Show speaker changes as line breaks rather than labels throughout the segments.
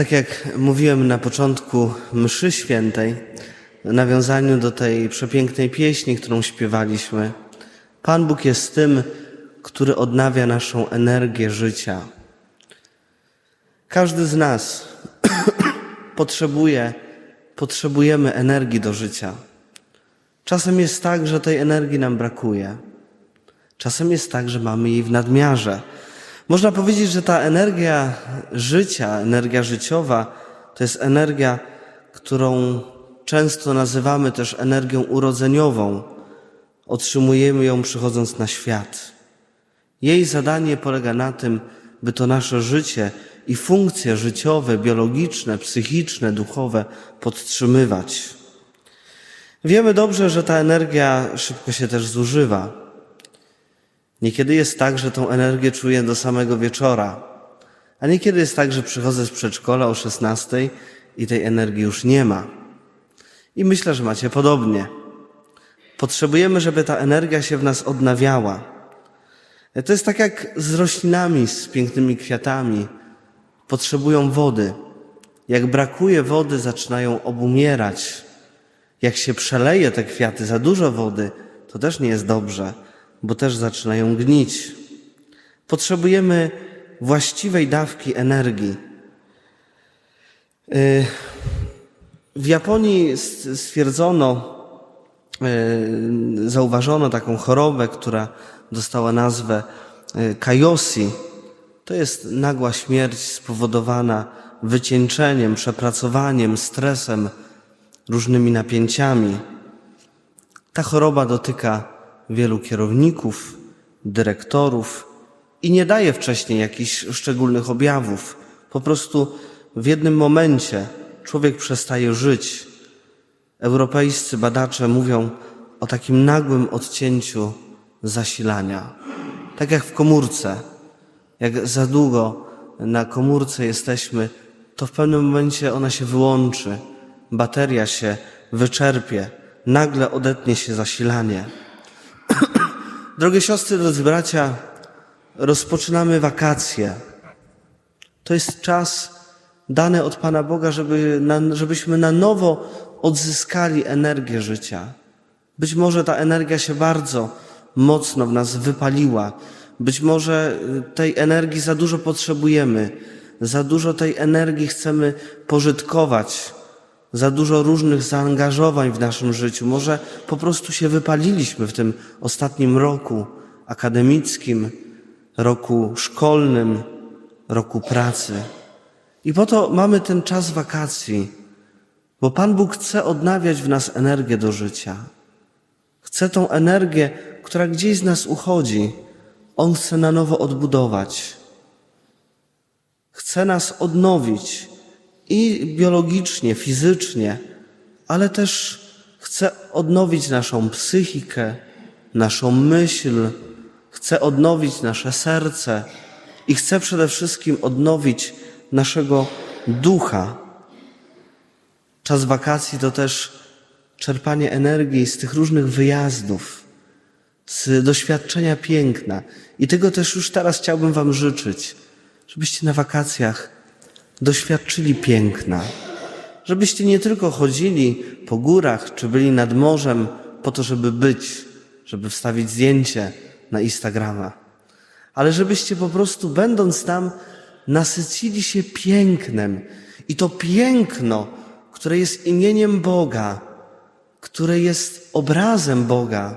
Tak jak mówiłem na początku mszy świętej, w nawiązaniu do tej przepięknej pieśni, którą śpiewaliśmy, Pan Bóg jest tym, który odnawia naszą energię życia. Każdy z nas potrzebuje, potrzebujemy energii do życia. Czasem jest tak, że tej energii nam brakuje. Czasem jest tak, że mamy jej w nadmiarze. Można powiedzieć, że ta energia życia, energia życiowa, to jest energia, którą często nazywamy też energią urodzeniową. Otrzymujemy ją przychodząc na świat. Jej zadanie polega na tym, by to nasze życie i funkcje życiowe, biologiczne, psychiczne, duchowe podtrzymywać. Wiemy dobrze, że ta energia szybko się też zużywa. Niekiedy jest tak, że tą energię czuję do samego wieczora, a niekiedy jest tak, że przychodzę z przedszkola o 16 i tej energii już nie ma. I myślę, że macie podobnie. Potrzebujemy, żeby ta energia się w nas odnawiała. To jest tak jak z roślinami, z pięknymi kwiatami. Potrzebują wody. Jak brakuje wody, zaczynają obumierać. Jak się przeleje te kwiaty za dużo wody, to też nie jest dobrze, bo też zaczynają gnić. Potrzebujemy właściwej dawki energii. Y, W Japonii stwierdzono, y, zauważono taką chorobę, która dostała nazwę y, kajosi. To jest nagła śmierć spowodowana wycieńczeniem, przepracowaniem, stresem, różnymi napięciami. Ta choroba dotyka wielu kierowników, dyrektorów i nie daje wcześniej jakichś szczególnych objawów. Po prostu w jednym momencie człowiek przestaje żyć. Europejscy badacze mówią o takim nagłym odcięciu zasilania. Tak jak w komórce. Jak za długo na komórce jesteśmy, to w pewnym momencie ona się wyłączy, bateria się wyczerpie, nagle odetnie się zasilanie. Drogie siostry, drodzy bracia, rozpoczynamy wakacje. To jest czas dany od Pana Boga, żeby żebyśmy na nowo odzyskali energię życia. Być może ta energia się bardzo mocno w nas wypaliła. Być może y, tej energii za dużo potrzebujemy. Za dużo tej energii chcemy pożytkować. Za dużo różnych zaangażowań w naszym życiu. Może po prostu się wypaliliśmy w tym ostatnim roku akademickim, roku szkolnym, roku pracy. I po to mamy ten czas wakacji, bo Pan Bóg chce odnawiać w nas energię do życia. Chce tą energię, która gdzieś z nas uchodzi, On chce na nowo odbudować. Chce nas odnowić i biologicznie, fizycznie, ale też chce odnowić naszą psychikę, naszą myśl, chce odnowić nasze serce i chce przede wszystkim odnowić naszego ducha. Czas wakacji to też czerpanie energii z tych różnych wyjazdów, z doświadczenia piękna. I tego też już teraz chciałbym Wam życzyć, żebyście na wakacjach doświadczyli piękna. Żebyście nie tylko chodzili po górach, czy byli nad morzem po to, żeby być, żeby wstawić zdjęcie na Instagrama, ale żebyście po prostu, będąc tam, nasycili się pięknem. I to piękno, które jest imieniem Boga, które jest obrazem Boga,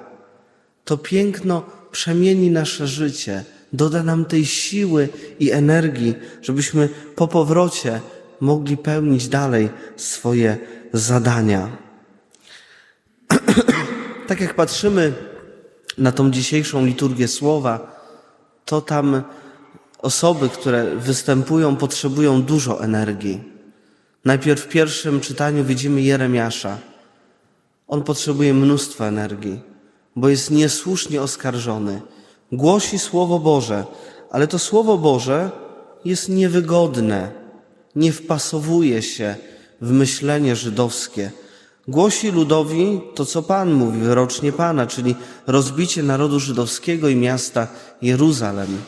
to piękno przemieni nasze życie, doda nam tej siły i energii, żebyśmy po powrocie mogli pełnić dalej swoje zadania. tak jak patrzymy na tą dzisiejszą liturgię słowa, to tam osoby, które występują, potrzebują dużo energii. Najpierw w pierwszym czytaniu widzimy Jeremiasza. On potrzebuje mnóstwa energii, bo jest niesłusznie oskarżony. Głosi Słowo Boże, ale to Słowo Boże jest niewygodne, nie wpasowuje się w myślenie żydowskie. Głosi ludowi to, co Pan mówi, wyrocznie Pana, czyli rozbicie narodu żydowskiego i miasta Jeruzalem.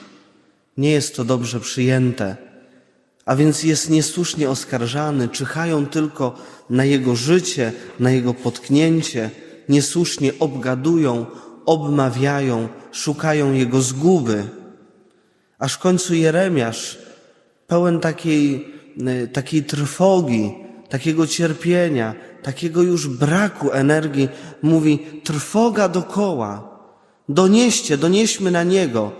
Nie jest to dobrze przyjęte, a więc jest niesłusznie oskarżany, czyhają tylko na jego życie, na jego potknięcie, niesłusznie obgadują, obmawiają, szukają jego zguby. Aż w końcu Jeremiasz, pełen takiej, y, takiej trwogi, takiego cierpienia, takiego już braku energii, mówi: Trwoga dokoła, donieście, donieśmy na niego.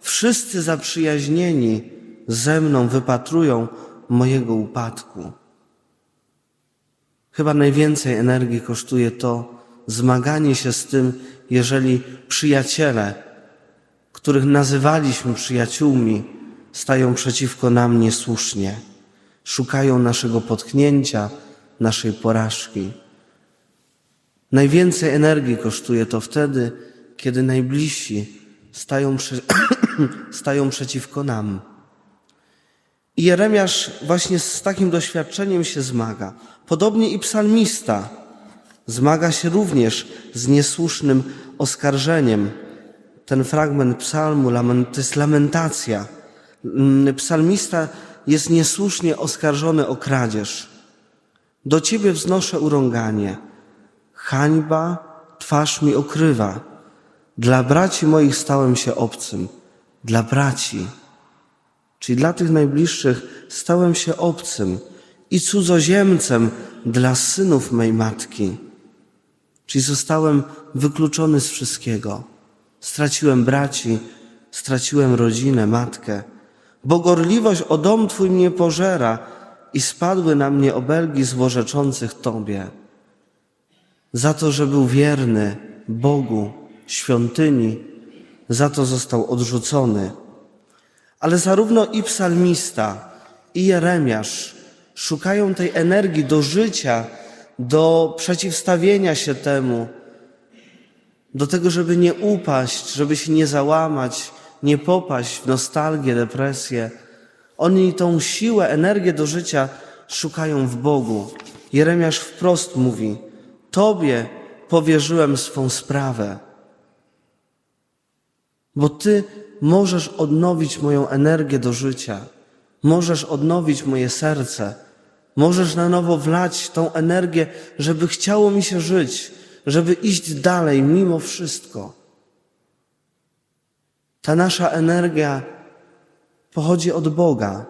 Wszyscy zaprzyjaźnieni ze mną wypatrują mojego upadku. Chyba najwięcej energii kosztuje to zmaganie się z tym, jeżeli przyjaciele, których nazywaliśmy przyjaciółmi, stają przeciwko nam niesłusznie, szukają naszego potknięcia, naszej porażki. Najwięcej energii kosztuje to wtedy, kiedy najbliżsi stają, przy, stają przeciwko nam. I Jeremiasz właśnie z takim doświadczeniem się zmaga. Podobnie i psalmista zmaga się również z niesłusznym oskarżeniem. Ten fragment psalmu to jest lamentacja. Mm, Psalmista jest niesłusznie oskarżony o kradzież. Do Ciebie wznoszę urąganie. Hańba twarz mi okrywa. Dla braci moich stałem się obcym. Dla braci. Czyli dla tych najbliższych stałem się obcym i cudzoziemcem dla synów mej matki. Czyli zostałem wykluczony z wszystkiego. Straciłem braci, straciłem rodzinę, matkę. Bo gorliwość o dom Twój mnie pożera i spadły na mnie obelgi złorzeczących Tobie. Za to, że był wierny Bogu, świątyni, za to został odrzucony. Ale zarówno i psalmista, i Jeremiasz szukają tej energii do życia, do przeciwstawienia się temu, do tego, żeby nie upaść, żeby się nie załamać, nie popaść w nostalgię, depresję. Oni tą siłę, energię do życia szukają w Bogu. Jeremiasz wprost mówi: Tobie powierzyłem swą sprawę, bo Ty możesz odnowić moją energię do życia, możesz odnowić moje serce, możesz na nowo wlać tą energię, żeby chciało mi się żyć, żeby iść dalej mimo wszystko. Ta nasza energia pochodzi od Boga.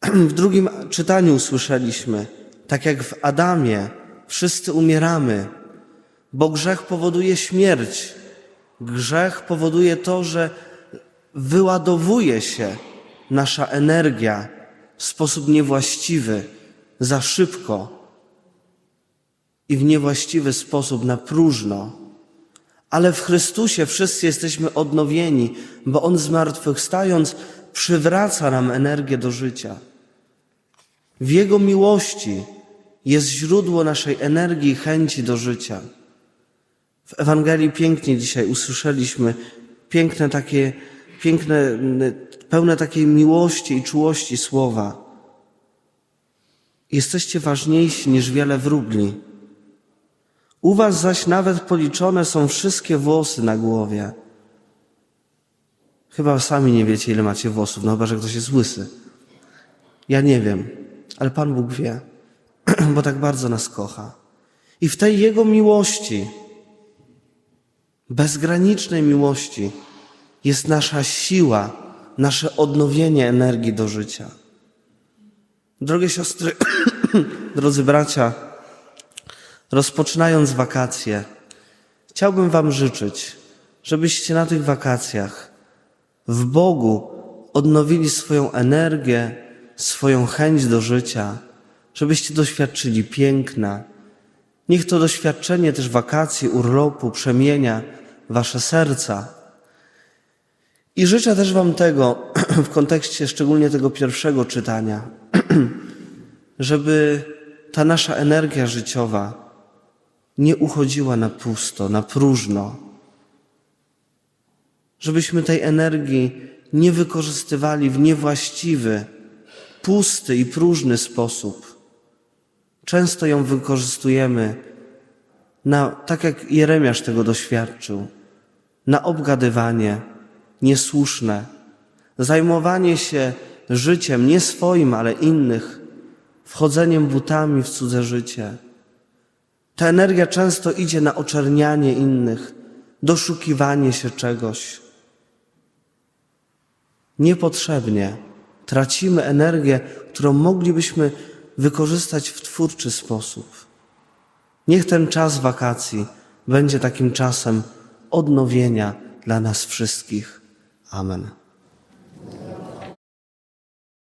W drugim czytaniu usłyszeliśmy, tak jak w Adamie, wszyscy umieramy, bo grzech powoduje śmierć. Grzech powoduje to, że wyładowuje się nasza energia w sposób niewłaściwy, za szybko i w niewłaściwy sposób, na próżno. Ale w Chrystusie wszyscy jesteśmy odnowieni, bo On zmartwychwstając przywraca nam energię do życia. W Jego miłości jest źródło naszej energii i chęci do życia. W Ewangelii pięknie dzisiaj usłyszeliśmy piękne takie, piękne, pełne takiej miłości i czułości słowa. Jesteście ważniejsi niż wiele wróbli. U was zaś nawet policzone są wszystkie włosy na głowie. Chyba sami nie wiecie, ile macie włosów, no chyba, że ktoś jest łysy. Ja nie wiem, ale Pan Bóg wie, bo tak bardzo nas kocha. I w tej Jego miłości, bezgranicznej miłości, jest nasza siła, nasze odnowienie energii do życia. Drogie siostry, drodzy bracia, rozpoczynając wakacje, chciałbym Wam życzyć, żebyście na tych wakacjach w Bogu odnowili swoją energię, swoją chęć do życia, żebyście doświadczyli piękna. Niech to doświadczenie też wakacji, urlopu przemienia Wasze serca. I życzę też Wam tego w kontekście szczególnie tego pierwszego czytania, żeby ta nasza energia życiowa nie uchodziła na pusto, na próżno. Żebyśmy tej energii nie wykorzystywali w niewłaściwy, pusty i próżny sposób. Często ją wykorzystujemy na, tak jak Jeremiasz tego doświadczył, na obgadywanie niesłuszne, zajmowanie się życiem, nie swoim, ale innych, wchodzeniem butami w cudze życie. Ta energia często idzie na oczernianie innych, doszukiwanie się czegoś. Niepotrzebnie tracimy energię, którą moglibyśmy wykorzystać w twórczy sposób. Niech ten czas wakacji będzie takim czasem odnowienia dla nas wszystkich. Amen.